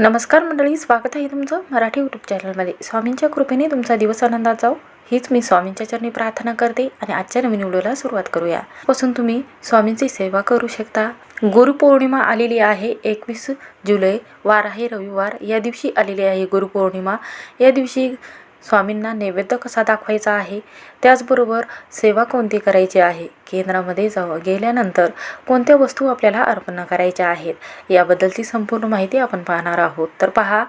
नमस्कार मंडळी स्वागत आहे तुमचं मराठी यूट्यूब चॅनलमध्ये स्वामींच्या कृपेने तुमचा दिवस आनंदात जाऊ हीच मी स्वामींच्या चरणी प्रार्थना करते आणि आजच्या नवीन व्हिडिओला सुरुवात करूया. पासून तुम्ही स्वामींची सेवा करू शकता. गुरुपौर्णिमा आलेली आहे एकवीस जुलै वार आहे रविवार. या दिवशी आलेली आहे गुरुपौर्णिमा या दिवशी स्वामींना नैवेद्य कसा दाखवायचा आहे? त्याचबरोबर सेवा कोणती करायची आहे? केंद्रामध्ये जाऊ गेल्यानंतर कोणत्या वस्तू आपल्याला अर्पण करायच्या आहेत? याबद्दलची संपूर्ण माहिती आपण पाहणार आहोत. तर पहा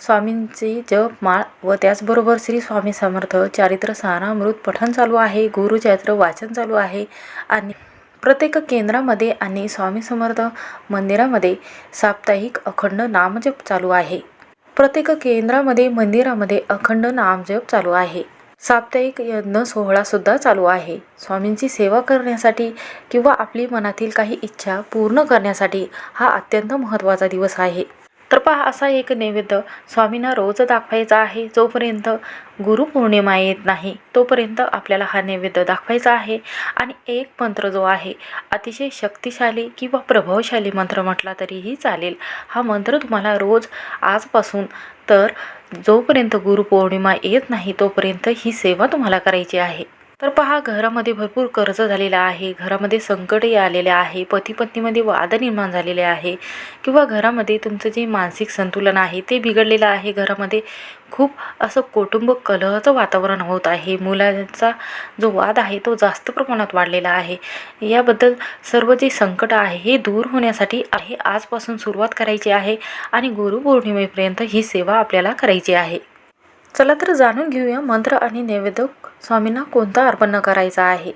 स्वामींचे जप माळ व त्याचबरोबर श्री स्वामी समर्थ चारित्र सारामृत पठण चालू आहे गुरुचरित्र वाचन चालू आहे आणि प्रत्येक केंद्रामध्ये आणि स्वामी समर्थ मंदिरामध्ये साप्ताहिक अखंड नामजप चालू आहे. प्रत्येक केंद्रामध्ये मंदिरामध्ये अखंड नामजप चालू आहे. साप्ताहिक यज्ञ सोहळासुद्धा चालू आहे. स्वामींची सेवा करण्यासाठी किंवा आपली मनातील काही इच्छा पूर्ण करण्यासाठी हा अत्यंत महत्त्वाचा दिवस आहे. तर पहा असा एक नैवेद्य स्वामींना रोज दाखवायचा आहे. जोपर्यंत गुरुपौर्णिमा येत नाही तोपर्यंत आपल्याला हा नैवेद्य दाखवायचा आहे. आणि एक मंत्र जो आहे अतिशय शक्तिशाली किंवा प्रभावशाली मंत्र म्हटला तरीही चालेल. हा मंत्र तुम्हाला रोज आजपासून तर जोपर्यंत गुरुपौर्णिमा येत नाही तोपर्यंत ही सेवा तुम्हाला करायची आहे. तर पहा घरामध्ये भरपूर कर्ज झालेलं आहे. घरामध्ये संकटही आलेले आहे. पती पत्नीमध्ये वाद निर्माण झालेले आहे. किंवा घरामध्ये तुमचं जे मानसिक संतुलन आहे ते बिघडलेलं आहे. घरामध्ये खूप असं कुटुंब कलहचं वातावरण होत आहे. मुलांचा जो वाद आहे तो जास्त प्रमाणात वाढलेला आहे. याबद्दल सर्व जे संकट आहे हे दूर होण्यासाठी आहे. आजपासून सुरुवात करायची आहे आणि गुरुपौर्णिमेपर्यंत ही सेवा आपल्याला करायची आहे. चला तर जाणून घेऊया मंत्र आणि नैवेद्य स्वामींना कोणता अर्पण करायचा आहे.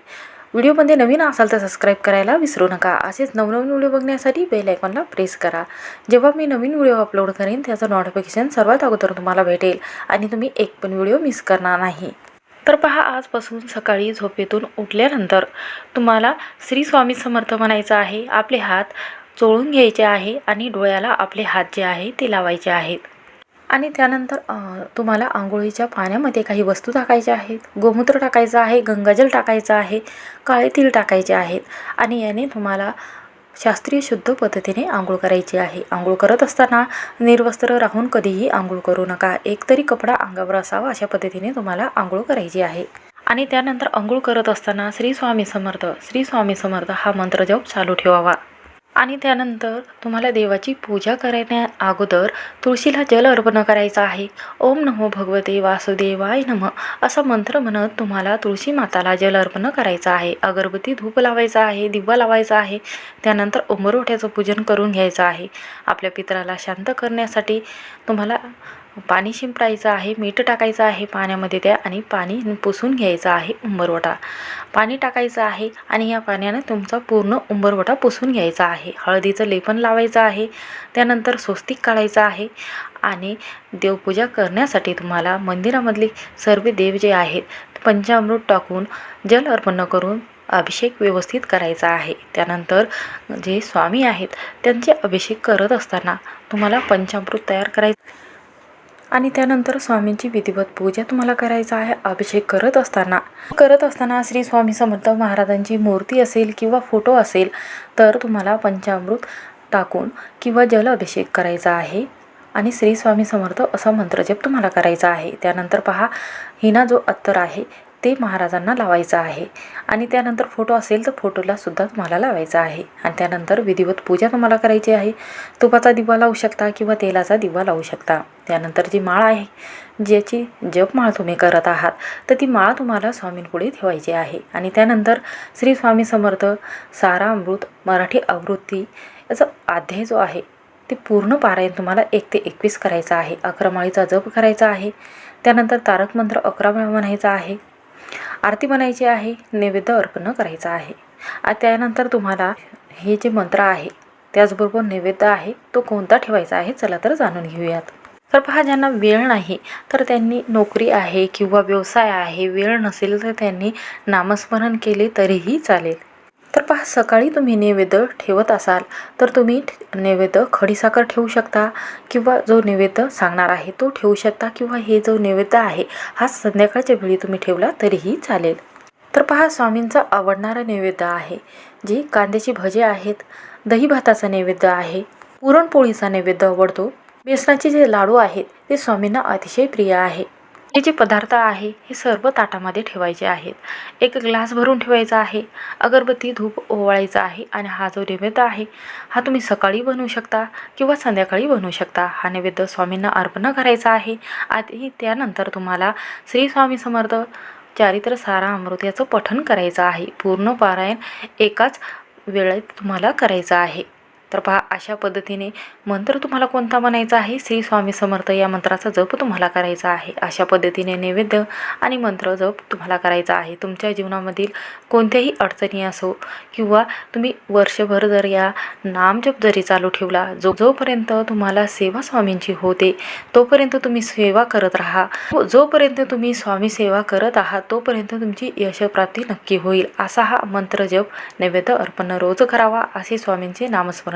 व्हिडिओमध्ये नवीन असाल तर सबस्क्राईब करायला विसरू नका. असेच नवनवीन व्हिडिओ बघण्यासाठी बेल आयकॉनला प्रेस करा. जेव्हा मी नवीन व्हिडिओ अपलोड करेन त्याचं नोटिफिकेशन सर्वात अगोदर तुम्हाला भेटेल आणि तुम्ही एक पण व्हिडिओ मिस करणार नाही. तर पहा आजपासून सकाळी झोपेतून उठल्यानंतर तुम्हाला श्री स्वामी समर्थ म्हणायचं आहे. आपले हात चोळून घ्यायचे आहे आणि डोळ्याला आपले हात जे आहे ते लावायचे आहेत. आणि त्यानंतर तुम्हाला आंघोळीच्या पाण्यामध्ये काही वस्तू टाकायच्या आहेत. गोमूत्र टाकायचं आहे गंगाजल टाकायचं आहे काळे तीळ टाकायचे आहेत आणि याने तुम्हाला शास्त्रीय शुद्ध पद्धतीने आंघोळ करायची आहे. आंघोळ करत असताना निर्वस्त्र राहून कधीही आंघोळ करू नका. एकतरी कपडा अंगावर असावा अशा पद्धतीने तुम्हाला आंघोळ करायची आहे. आणि त्यानंतर आंघोळ करत असताना श्री स्वामी समर्थ श्री स्वामी समर्थ हा मंत्र जप चालू ठेवावा. आणि त्यानंतर तुम्हाला देवाची पूजा करण्या अगोदर तुळशीला जल अर्पण करायचं आहे. ओम नमो भगवते वासुदेवाय नम. असा मंत्र म्हणत तुम्हाला तुळशी माताला जल अर्पण करायचं आहे. अगरबत्ती धूप लावायचा आहे दिवा लावायचा आहे. त्यानंतर उंबरवठ्याचं पूजन करून घ्यायचं आहे. आपल्या पित्राला शांत करण्यासाठी तुम्हाला पाणी शिंपडायचं आहे मीठ टाकायचं आहे पाण्यामध्ये त्या आणि पाणी पुसून घ्यायचं आहे उंबरवटा. पाणी टाकायचं आहे आणि या पाण्याने तुमचा पूर्ण उंबरवटा पुसून घ्यायचा आहे. हळदीचं लेपन लावायचं आहे त्यानंतर स्वस्तिक काढायचं आहे आणि देवपूजा करण्यासाठी तुम्हाला मंदिरामधले सर्व देव जे आहेत पंचामृत टाकून जल अर्पण करून अभिषेक व्यवस्थित करायचा आहे. त्यानंतर जे स्वामी आहेत त्यांचे अभिषेक करत असताना तुम्हाला पंचामृत तयार करायचं आणि त्यानंतर स्वामींची विधिवत पूजा तुम्हाला करायचं आहे अभिषेक करत असताना. करत असताना श्री स्वामी समर्थ महाराजांची मूर्ती असेल किंवा फोटो असेल तर तुम्हाला पंचामृत टाकून किंवा जल अभिषेक करायचा आहे. आणि श्री स्वामी समर्थ असा मंत्रजप तुम्हाला करायचा आहे. त्यानंतर पहा हिना जो अत्तर आहे ते महाराजांना लावायचं आहे. आणि त्यानंतर फोटो असेल तर फोटोला सुद्धा तुम्हाला लावायचा आहे. आणि त्यानंतर विधिवत पूजा तुम्हाला करायची आहे. तुपाचा दिवा लावू शकता किंवा तेलाचा दिवा लावू शकता. त्यानंतर जी माळ आहे ज्याची जपमाळ तुम्ही करत आहात तर ती माळ तुम्हाला स्वामींपुढे ठेवायची आहे. आणि त्यानंतर श्री स्वामी समर्थ सारा अमृत मराठी आवृत्ती याचा अध्याय जो आहे ते पूर्ण पारायण तुम्हाला एक ते एकवीस करायचं आहे. अकरा माळीचा जप करायचा आहे. त्यानंतर तारक मंत्र अकरा वेळा म्हणायचा आहे. आरती म्हणायची आहे नैवेद्य अर्पण करायचं आहे. त्यानंतर तुम्हाला हे जे मंत्र आहे त्याचबरोबर नैवेद्य आहे तो कोणता ठेवायचा आहे चला तर जाणून घेऊयात. तर पहा ज्यांना वेळ नाही तर त्यांनी नोकरी आहे किंवा व्यवसाय आहे वेळ नसेल तर त्यांनी नामस्मरण केले तरीही चालेल. तर पहा सकाळी तुम्ही नैवेद्य ठेवत असाल तर तुम्ही नैवेद्य खडीसाखर ठेवू शकता किंवा जो नैवेद्य सांगणार आहे तो ठेवू शकता किंवा हे जो नैवेद्य आहे हा संध्याकाळच्या वेळी तुम्ही ठेवला तरीही चालेल. तर पहा स्वामींचा आवडणारा नैवेद्य आहे जी कांद्याची भजे आहेत दही भाताचा नैवेद्य आहे पुरणपोळीचा नैवेद्य आवडतो बेसनाचे जे लाडू आहेत ते स्वामींना अतिशय प्रिय आहे. हे जे पदार्थ आहे हे सर्व ताटामध्ये ठेवायचे आहेत. एक ग्लास भरून ठेवायचा आहे. अगरबत्ती धूप ओवाळायचा आहे आणि हा जो नैवेद्य आहे हा तुम्ही सकाळी बनवू शकता किंवा संध्याकाळी बनवू शकता. हा नैवेद्य स्वामींना अर्पण करायचा आहे. आणि त्यानंतर तुम्हाला श्री स्वामी समर्थ चारित्र सारा अमृत याचं पठण करायचं आहे. पूर्ण पारायण एकाच वेळेत तुम्हाला करायचं आहे. तर पहा अशा पद्धतीने मंत्र तुम्हाला कोणता म्हणायचा आहे? श्री स्वामी समर्थ या मंत्राचा जप तुम्हाला करायचा आहे. अशा पद्धतीने नैवेद्य आणि मंत्र जप तुम्हाला करायचा आहे. तुमच्या जीवनामधील कोणत्याही अडचणी असो किंवा तुम्ही वर्षभर जर या नामजप जरी चालू ठेवला जो जोपर्यंत तुम्हाला सेवा स्वामींची होते तोपर्यंत तुम्ही सेवा करत राहा. व जोपर्यंत तुम्ही स्वामी सेवा करत आहात तोपर्यंत तुमची यशप्राप्ती नक्की होईल. असा हा मंत्र जप नैवेद्य अर्पण रोज करावा असे स्वामींचे नामस्मरण